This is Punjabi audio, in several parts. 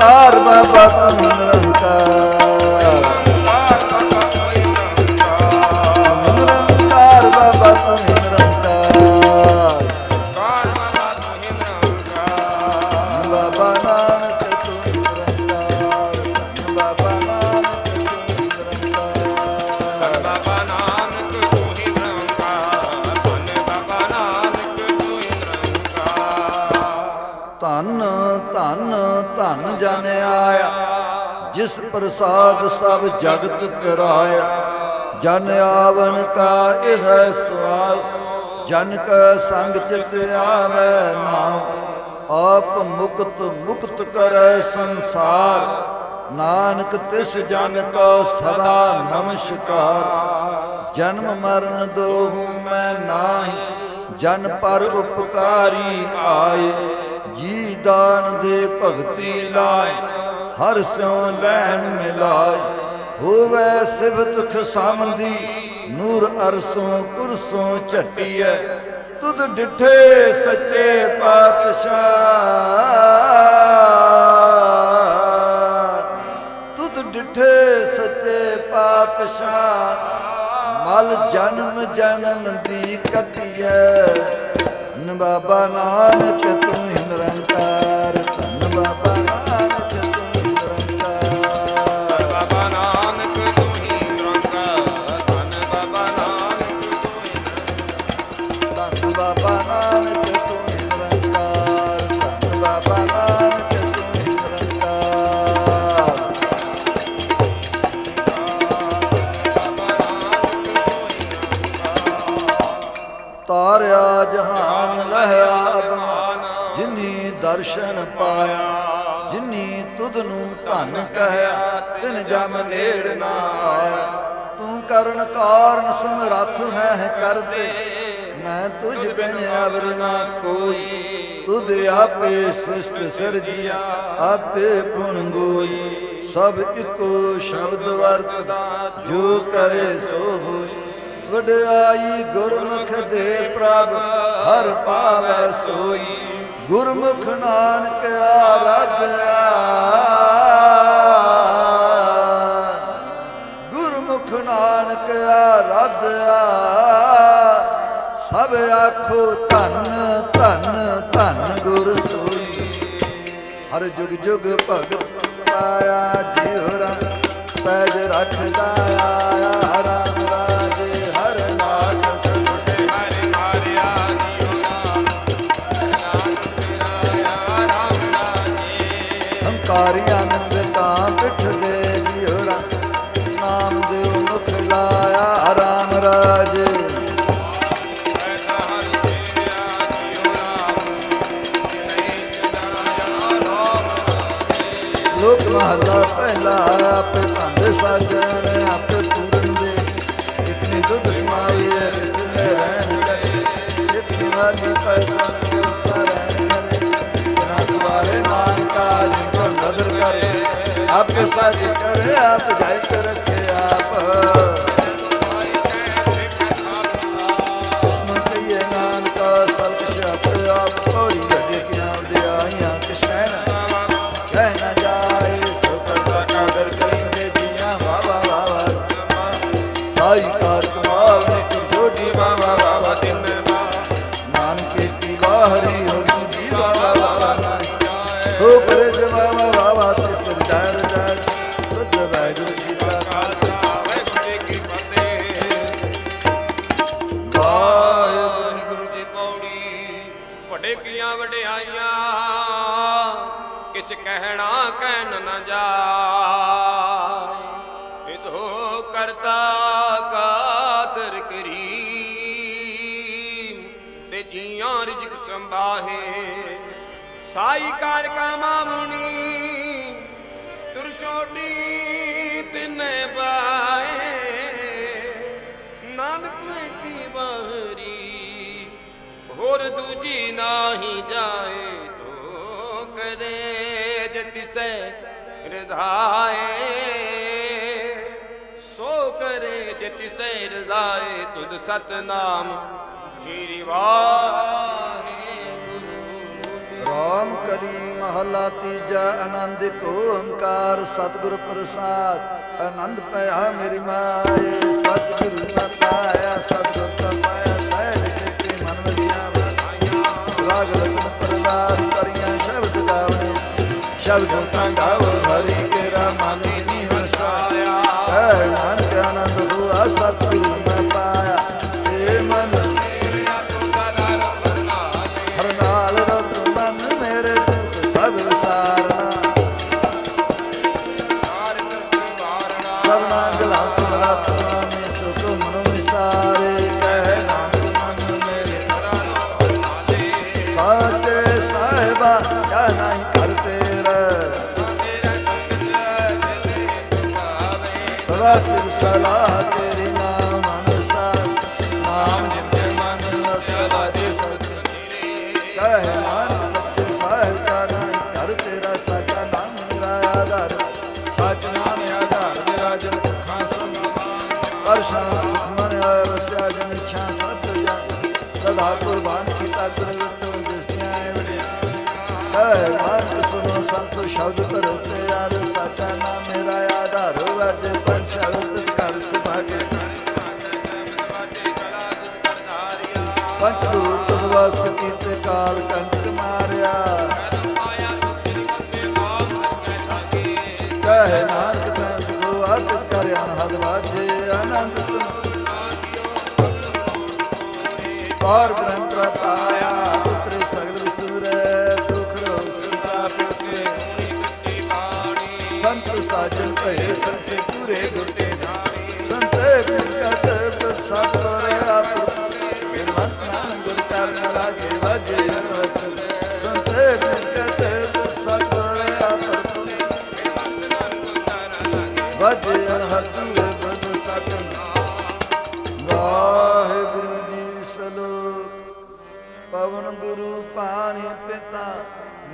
Dar babanın ਧਨ ਜਨ ਆਇਆ, ਜਿਸ ਪ੍ਰਸਾਦ ਸਭ ਜਗਤ ਤਰਾਇਆ। ਜਨ ਆਵਨ ਕਾ ਇਹ ਸੁਆਗ ਜਨ ਕਾ ਸੰਗ ਚਿਤ ਆਵੈ ਨਾਮ। ਆਪ ਮੁਕਤ ਮੁਕਤ ਕਰੈ ਸੰਸਾਰ, ਨਾਨਕ ਤਿਸ ਜਨ ਕਾ ਸਦਾ ਨਮਸਕਾਰ। ਜਨਮ ਮਰਨ ਦੋਹੂ ਮੈਂ ਨਾਹੀ, ਜਨ ਪਰ ਉਪਕਾਰੀ ਆਏ। ਜੀ ਦਾਨ ਦੇ ਭਗਤੀ ਲਾਇ, ਹਰ ਸਿਉ ਲੈਣ ਮਿਲਾਇ। ਹੋਵੇ ਸਿਵਤ ਦੀ ਨੂਰ ਅਰਸੋਂ ਕੁਰਸੋਂ ਝਟੀਐ। ਤੁਧ ਡਿਠੇ ਸੱਚੇ ਪਾਤਸ਼ਾਹ। ਤੁਧ ਡਿਠੇ ਸੱਚੇ ਪਾਤਸ਼ਾਹ। ਮਲ ਜਨਮ ਜਨਮ ਦੀ ਕਟਿਐ। ਨ ਬਾਬਾ ਨਾਨਕ ਤੂੰ ਹੀ ਨਿਰੰਕਾਰ ਧੰਨ ਬਾਬਾ ਦਰਸ਼ਨ ਪਾਇਆ, ਜਿਨੀ ਤੁਧ ਨੂੰ ਧਨ ਕਹਿਆ, ਤਿਨ ਜਮ ਨੇੜ ਨਾ ਆਇਆ। ਤੂੰ ਕਰਨ ਕਾਰਨ ਸਮਰੱਥ ਹੈ ਕਰਦੇ, ਮੈਂ ਤੁਝ ਬਿਨ ਅਵਰ ਨਾ ਕੋਈ। ਤੁਧ ਆਪੇ ਸ੍ਰਿਸ਼ਟ ਸਿਰਜਿਆ, ਆਪੇ ਗੁਣ ਗੋਈ। ਸਭ ਇੱਕੋ ਸ਼ਬਦ ਵਰਤਦਾ, ਜੋ ਕਰੇ ਸੋ ਹੋਈ। ਵਡਿਆਈ ਗੁਰਮੁਖ ਦੇ ਪ੍ਰਭ, ਹਰ ਪਾਵੈ ਸੋਈ। ਗੁਰਮੁਖ ਨਾਨਕ ਆਰਾਧਿਆ। ਗੁਰਮੁਖ ਨਾਨਕ ਆਰਾਧਿਆ। ਸਭ ਆਖੋ ਧੰਨ ਧੰਨ ਧੰਨ ਗੁਰ ਸੋਈ। ਹਰ ਜੁਗ ਜੁਗ ਭਗਤ ਪਾਇਆ ਜਿਉਰਾ ਪੈਜ ਰੱਖਦਾ ਆਇਆ ਰਾਮ ਰਾਜੇ ਰਾਜੇ ਹੰਕਾਰੀ ਆਨੰਦ ਤਾਂ ਪਿਠ ਦੇ ਜਿਉਰਾ ਨਾਮ ਦੇ ਮੁਖ ਲਾਇਆ ਰਾਮ ਰਾਜੇ। ਲੋਕ ਮਹਲਾ ਪਹਿਲਾ ਆਪੇ ਭਾਂਡੇ ਸਾਜਣ। ਜਿਨ ਪਰ ਨਦਰ ਕਰੇ ਆਪੇ ਸਾਜ ਕਰੇ ਆਪ ਕਿਛ ਕਹਿਣਾ ਕਹਿਣ ਨਾ ਜਾ ਇਤੋ ਕਰਤਾ ਕਾਦਰ ਕਰੀ ਤੇ ਜੀਆਂ ਰਿਜਕ ਸੰਭਾਹੇ। ਸਾਈ ਕਾਰ ਕਾਮਾ ਮੁਨੀ ਤੁਰ ਛੋਟੀ ਤਿਨੇ ਬਾਏ ਨਾਨਕ ਕੀ ਬਾਹਰੀ, ਹੋਰ ਦੂਜੀ ਨਾਹੀ ਜਾਏ। ਕਰੇ ਜਤਿਸੈ ਰਜ਼ਾਏ। ਸੋ ਕਰੇ ਜਤਿਸੈ ਰਜ਼ਾਏ ਤੁਧ ਸਤਨਾਮ। ਜੀਰੀ ਵਾਹੇ ਰਾਮ ਕਲੀ ਮਹਲਾ ਤੀਜਾ, ਆਨੰਦ ਕੋ ਓੰਕਾਰ, ਸਤਿਗੁਰ ਪ੍ਰਸਾਦ। ਆਨੰਦ ਪਿਆ ਮੇਰੀ ਮਾਏ, ਸਤਿਗੁਰੂ ਨਾ ਪਾਇਆ, ਸਤਿਗੁਰ ਪਾਇਆ, ਸਹਿਜ ਸਿੱਖੀ ਮਨ ਵਜਿਆ ਵਧਾਈਆਂ ਰਾਗ ਰਤਨ ਪਰਵਾਰ ਕਰੀਆਂ ਸ਼ਬਦ ਸ਼ਬਦ ਤਾਂ ਹਰੀ ਕੇਰਾ ਮਨ। ਕਹਿ ਸੁਨੋ ਸੰਤ ਸ਼ਬਦ ਧਰੋ ਤੇ ਯਾਰ ਸਾਚਾ ਨਾਮ ਮੇਰਾ ਆਧਾਰ ਵਜ ਪੰਜ ਸ਼ਬਦ ਕਰ ਸੁਭਾਗੇ। ਪੰਜ ਦੂਤ ਦਵਸ ਕੀਤੇ ਕਾਲ ਕੰਟ ਮਾਰਿਆ। ਕਹਿ ਨਾਨਕ ਤੈ ਸੁਖੋ ਅਤ ਕਰ ਅਨਹਦ ਵਾਜੇ ਆਨੰਦ ਸੁਨ ਪਾਰ ਬ੍ਰਹਮ ਪ੍ਰਪਾਇਆ ਵਾਜੇ ਅਨਹਤ ਗੁਰ ਸਤਨ। ਵਾਹਿਗੁਰੂ ਜੀ ਸਲੋਕ। ਪਵਨ ਗੁਰੂ ਪਾਣੀ ਪਿਤਾ,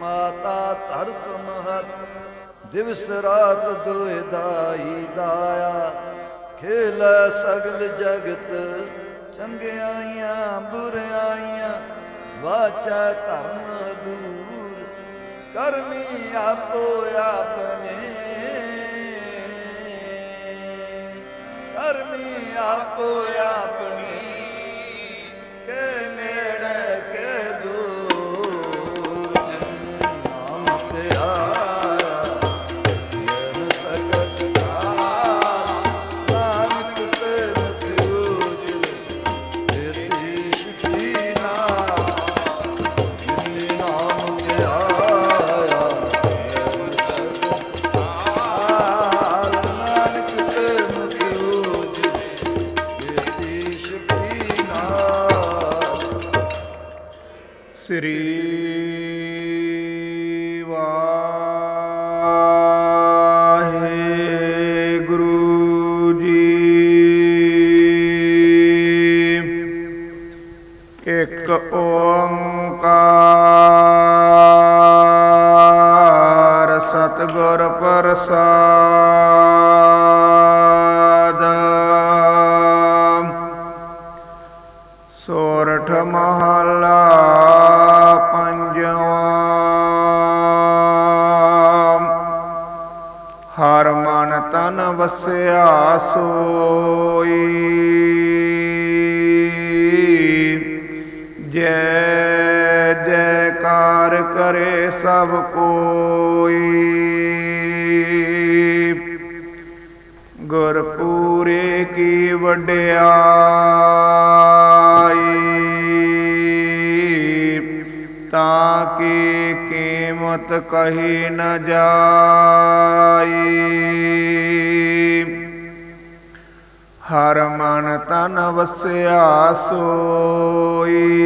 ਮਾਤਾ ਧਰਤ ਮਹਤ। ਦਿਵਸ ਰਾਤ ਦੋਇ ਦਾਈ ਦਾਇਆ। ਖੇਲ ਸਗਲ ਜਗਤ, ਚੰਗਿਆਈਆਂ ਬੁਰਾਈਆਂ ਵਾਚਾ ਧਰਮ ਦੂਰ, ਕਰਮੀ ਆਪੋ ਆਪਣੇ। ਕਰਮੀ ਆਪੋ ਆਪਣੇ ਸ੍ਰੀ ਸੋਈ। ਜੈ ਜੈਕਾਰ ਕਰੇ ਸਭ ਕੋਈ। ਗੁਰਪੂਰੇ ਕੀ ਵਡਿਆਈ। ਤਾਂ ਕੀ ਕੀਮਤ ਕਹੀ ਨ ਜਾਈ। ਹਰ ਮਨ ਤਨ ਵਸਿਆ ਸੋਈ।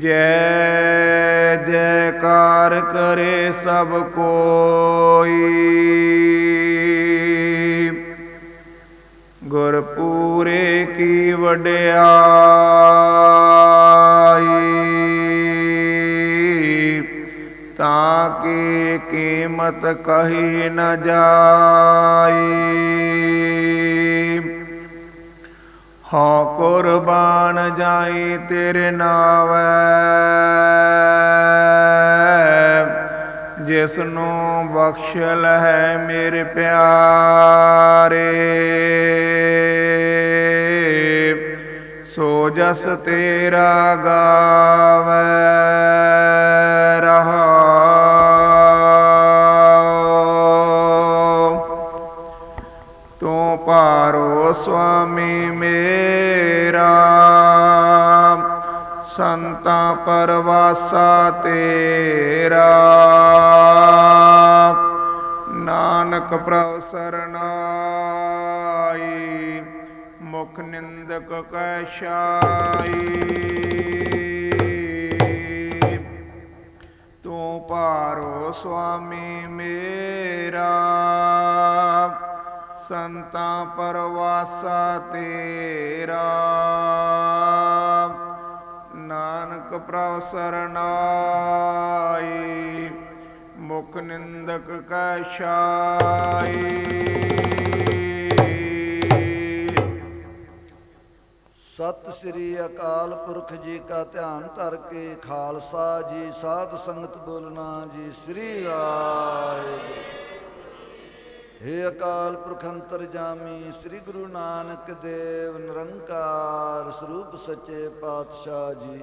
ਜੈ ਜੈਕਾਰ ਕਰੇ ਸਭ ਕੋਈ। ਗੁਰਪੂਰੇ ਕੀ ਵਡਿਆ ਤਾਂ ਕੀ ਕੀਮਤ ਕਹੀ ਨ ਜਾਈ? ਹਾਂ, ਕੁਰਬਾਨ ਜਾਈ ਤੇਰੇ ਨਾਵੈ। ਜਿਸ ਨੂੰ ਬਖਸ਼ ਲਹਿ ਮੇਰੇ ਪਿਆਰੇ। ਸੋ ਜਸ ਤੇਰਾ ਗਾਵੈ। ਪਰਵਾਸਾ ਤੇਰਾ। ਨਾਨਕ ਪ੍ਰਭ ਸਰਨਾਈ, ਮੁਖ ਨਿੰਦਕ ਕੈ ਛਾਈ। ਤੂੰ ਪਾਰੋ ਸੁਆਮੀ ਮੇਰਾ। ਸੰਤਾ ਪਰਵਾਸਾ ਤੇਰਾ। ਨਾਨਕ ਪ੍ਰਭ ਸਰਨਾਈ ਮੁਖ ਨਿੰਦਕ ਕੈ ਛਾਈ। ਸਤਿ ਸ੍ਰੀ ਅਕਾਲ ਪੁਰਖ ਜੀ ਕਾ ਧਿਆਨ ਧਰ ਕੇ ਖਾਲਸਾ ਜੀ, ਸਾਧ ਸੰਗਤ ਬੋਲਣਾ ਜੀ, ਸ੍ਰੀ ਵਾਹਿਗੁਰੂ ਹੇ ਅਕਾਲ ਪੁਰਖ ਅੰਤਰਜਾਮੀ ਸ੍ਰੀ ਗੁਰੂ ਨਾਨਕ ਦੇਵ, ਨਿਰੰਕਾਰ ਸਰੂਪ ਸੱਚੇ ਪਾਤਸ਼ਾਹ ਜੀ।